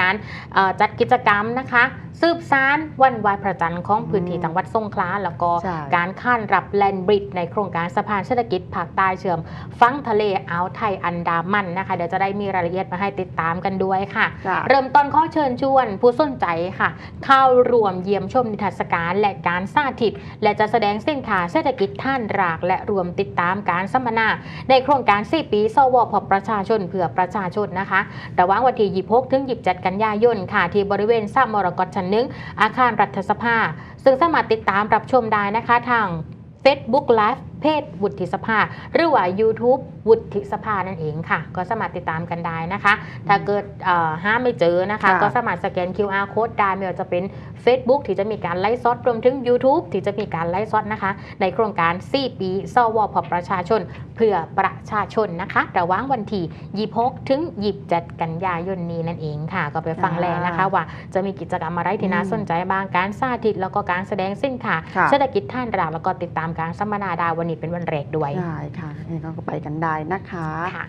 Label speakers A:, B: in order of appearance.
A: การจัดกิจกรรมนะคะ สืบสารวันวายพระจันทร์ของพื้นที่
B: อืม
A: จังหวัดสงขลาแล้วก็
B: ใช่
A: การข้านรับแลนบริดในโครงการสะพานเศรษฐกิจภาคใต้เชื่อมฟังทะเลอ่าวไทยอันดามันนะคะ เดี๋ยวจะได้มีรายละเอียดมาให้ติดตามกันด้วยค่ะ
B: จ้ะ
A: เริ่มต้นข้อเชิญชวน ผู้สนใจค่ะ เข้ารวมเยี่ยมชมนิทรรศการและการสาธิต และจะแสดงสินค้าเศรษฐกิจท่านรากและรวมติดตามการสัมมนา ในโครงการ 4 ปีสวพประชาชนเพื่อประชาชนนะคะ ระหว่างวันที่ 26 ถึง 27 กันยายนค่ะที่บริเวณสระมรกตชั้นหนึ่งอาคารรัฐสภา ซึ่งสามารถติดตามรับชมได้นะคะทาง Facebook Live เพจวุฒิสภา หรือว่า YouTube วุฒิสภานั่นเองค่ะ ก็สามารถติดตามกันได้นะคะ ถ้าเกิดเอ่อห้ามไม่เจอนะคะ
B: ค่ะ
A: ก็สามารถสแกน QR code ได้ไม่ว่าจะเป็น Facebook ที่จะมีการไลฟ์สดรวมถึง YouTube ที่จะมีการไลฟ์สดนะคะ ในโครงการ 4 ปีสวพประชาชน เพื่อประชาชนนะคะระหว่างวันที่26 ถึง 27 กันยายนนี้นั่นเองค่ะ ก็ไปฟัง
B: อ่า
A: แลนะคะว่าจะมีกิจกรรมอะไรที่น่า
B: อืม
A: สนใจบ้างการสาธิตแล้วก็การแสดงสินค้า
B: ค่ะ
A: เศรษฐกิจท่านรากแล้วก็ติดตามการสัมมนาดาวันนี้เป็นวันแรกด้วย
B: ได้ค่ะนี่ก็ไปกันได้นะคะ
A: ค่ะ